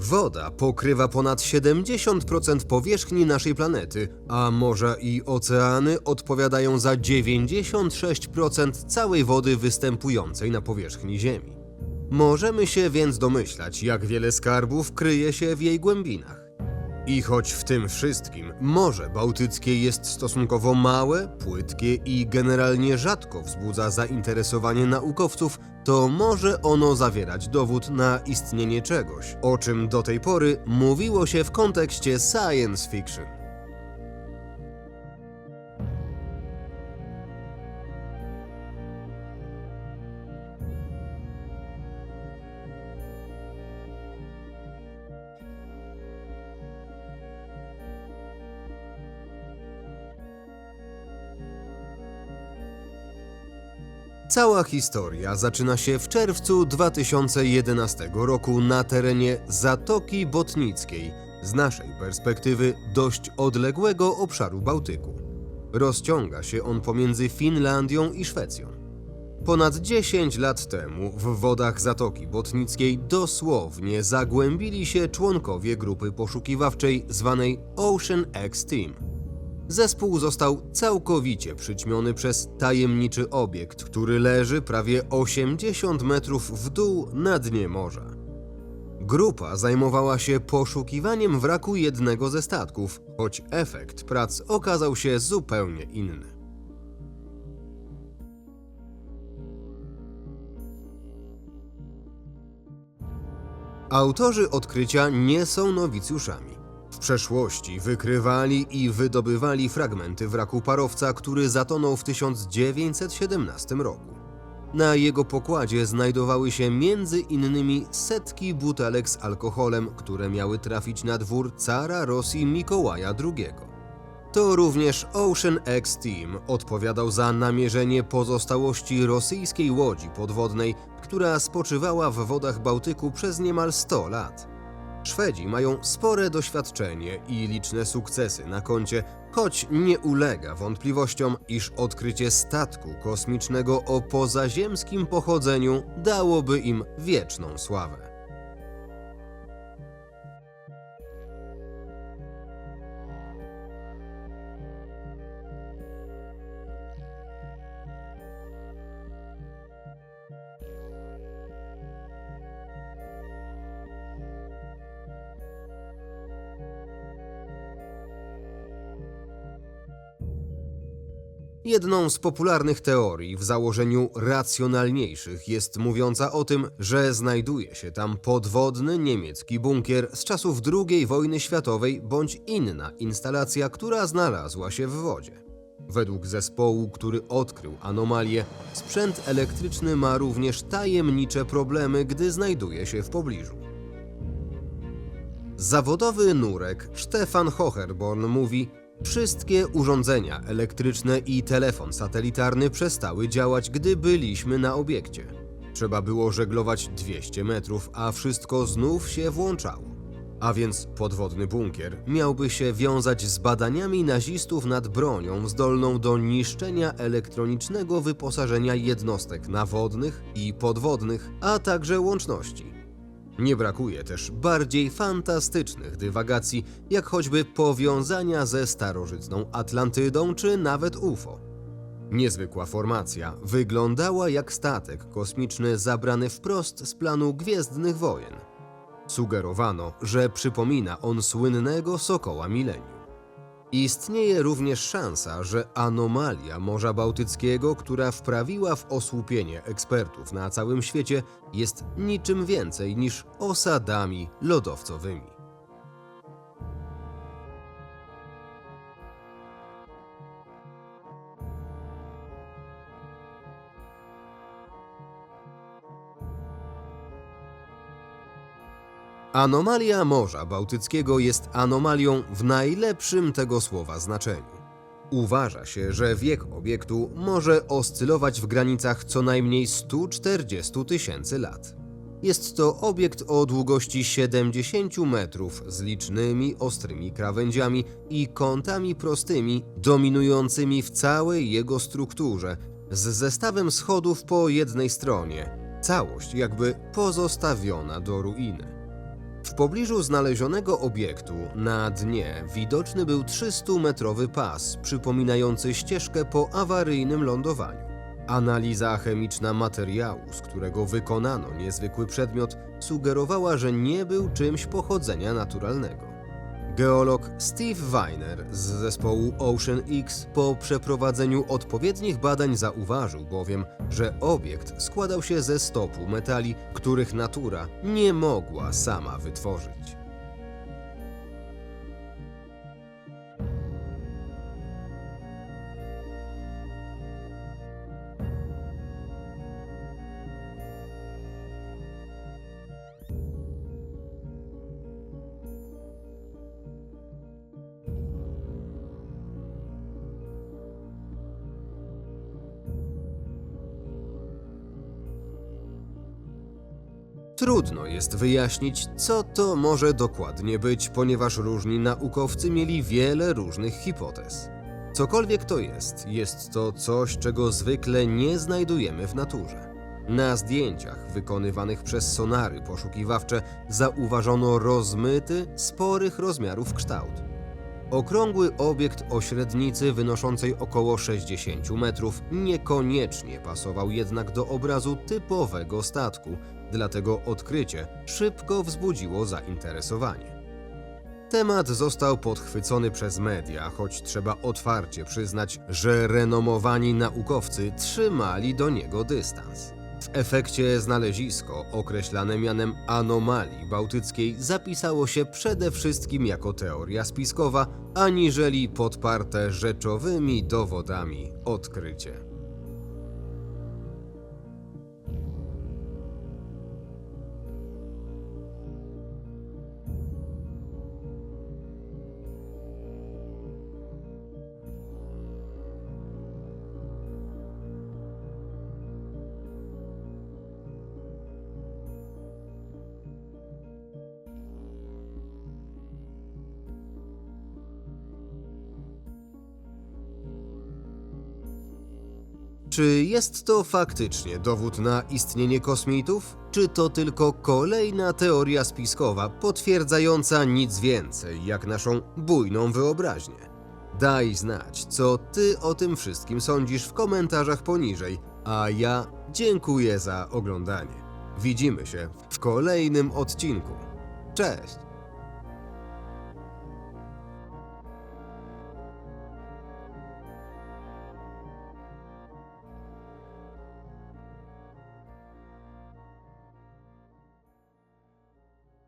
Woda pokrywa ponad 70% powierzchni naszej planety, a morza i oceany odpowiadają za 96% całej wody występującej na powierzchni Ziemi. Możemy się więc domyślać, jak wiele skarbów kryje się w jej głębinach. I choć w tym wszystkim Morze Bałtyckie jest stosunkowo małe, płytkie i generalnie rzadko wzbudza zainteresowanie naukowców, to może ono zawierać dowód na istnienie czegoś, o czym do tej pory mówiło się w kontekście science fiction. Cała historia zaczyna się w czerwcu 2011 roku na terenie Zatoki Botnickiej, z naszej perspektywy dość odległego obszaru Bałtyku. Rozciąga się on pomiędzy Finlandią i Szwecją. Ponad 10 lat temu w wodach Zatoki Botnickiej dosłownie zagłębili się członkowie grupy poszukiwawczej zwanej Ocean X Team. Zespół został całkowicie przyćmiony przez tajemniczy obiekt, który leży prawie 80 metrów w dół na dnie morza. Grupa zajmowała się poszukiwaniem wraku jednego ze statków, choć efekt prac okazał się zupełnie inny. Autorzy odkrycia nie są nowicjuszami. W przeszłości wykrywali i wydobywali fragmenty wraku parowca, który zatonął w 1917 roku. Na jego pokładzie znajdowały się między innymi setki butelek z alkoholem, które miały trafić na dwór cara Rosji Mikołaja II. To również Ocean X Team odpowiadał za namierzenie pozostałości rosyjskiej łodzi podwodnej, która spoczywała w wodach Bałtyku przez niemal 100 lat. Szwedzi mają spore doświadczenie i liczne sukcesy na koncie, choć nie ulega wątpliwościom, iż odkrycie statku kosmicznego o pozaziemskim pochodzeniu dałoby im wieczną sławę. Jedną z popularnych teorii w założeniu racjonalniejszych jest mówiąca o tym, że znajduje się tam podwodny niemiecki bunkier z czasów II wojny światowej bądź inna instalacja, która znalazła się w wodzie. Według zespołu, który odkrył anomalię, sprzęt elektryczny ma również tajemnicze problemy, gdy znajduje się w pobliżu. Zawodowy nurek Stefan Hocherborn mówi: Wszystkie urządzenia elektryczne i telefon satelitarny przestały działać, gdy byliśmy na obiekcie. Trzeba było żeglować 200 metrów, a wszystko znów się włączało. A więc podwodny bunkier miałby się wiązać z badaniami nazistów nad bronią zdolną do niszczenia elektronicznego wyposażenia jednostek nawodnych i podwodnych, a także łączności. Nie brakuje też bardziej fantastycznych dywagacji, jak choćby powiązania ze starożytną Atlantydą czy nawet UFO. Niezwykła formacja wyglądała jak statek kosmiczny zabrany wprost z planu Gwiezdnych Wojen. Sugerowano, że przypomina on słynnego Sokoła Milenium. Istnieje również szansa, że anomalia Morza Bałtyckiego, która wprawiła w osłupienie ekspertów na całym świecie, jest niczym więcej niż osadami lodowcowymi. Anomalia Morza Bałtyckiego jest anomalią w najlepszym tego słowa znaczeniu. Uważa się, że wiek obiektu może oscylować w granicach co najmniej 140 tysięcy lat. Jest to obiekt o długości 70 metrów z licznymi ostrymi krawędziami i kątami prostymi dominującymi w całej jego strukturze, z zestawem schodów po jednej stronie, całość jakby pozostawiona do ruiny. W pobliżu znalezionego obiektu na dnie widoczny był 300-metrowy pas przypominający ścieżkę po awaryjnym lądowaniu. Analiza chemiczna materiału, z którego wykonano niezwykły przedmiot, sugerowała, że nie był czymś pochodzenia naturalnego. Geolog Steve Weiner z zespołu Ocean X po przeprowadzeniu odpowiednich badań zauważył bowiem, że obiekt składał się ze stopu metali, których natura nie mogła sama wytworzyć. Trudno jest wyjaśnić, co to może dokładnie być, ponieważ różni naukowcy mieli wiele różnych hipotez. Cokolwiek to jest, jest to coś, czego zwykle nie znajdujemy w naturze. Na zdjęciach wykonywanych przez sonary poszukiwawcze zauważono rozmyty, sporych rozmiarów kształt. Okrągły obiekt o średnicy wynoszącej około 60 metrów niekoniecznie pasował jednak do obrazu typowego statku, dlatego odkrycie szybko wzbudziło zainteresowanie. Temat został podchwycony przez media, choć trzeba otwarcie przyznać, że renomowani naukowcy trzymali do niego dystans. W efekcie znalezisko, określane mianem anomalii bałtyckiej, zapisało się przede wszystkim jako teoria spiskowa, aniżeli podparte rzeczowymi dowodami odkrycie. Czy jest to faktycznie dowód na istnienie kosmitów? Czy to tylko kolejna teoria spiskowa potwierdzająca nic więcej jak naszą bujną wyobraźnię? Daj znać, co ty o tym wszystkim sądzisz w komentarzach poniżej, a ja dziękuję za oglądanie. Widzimy się w kolejnym odcinku. Cześć!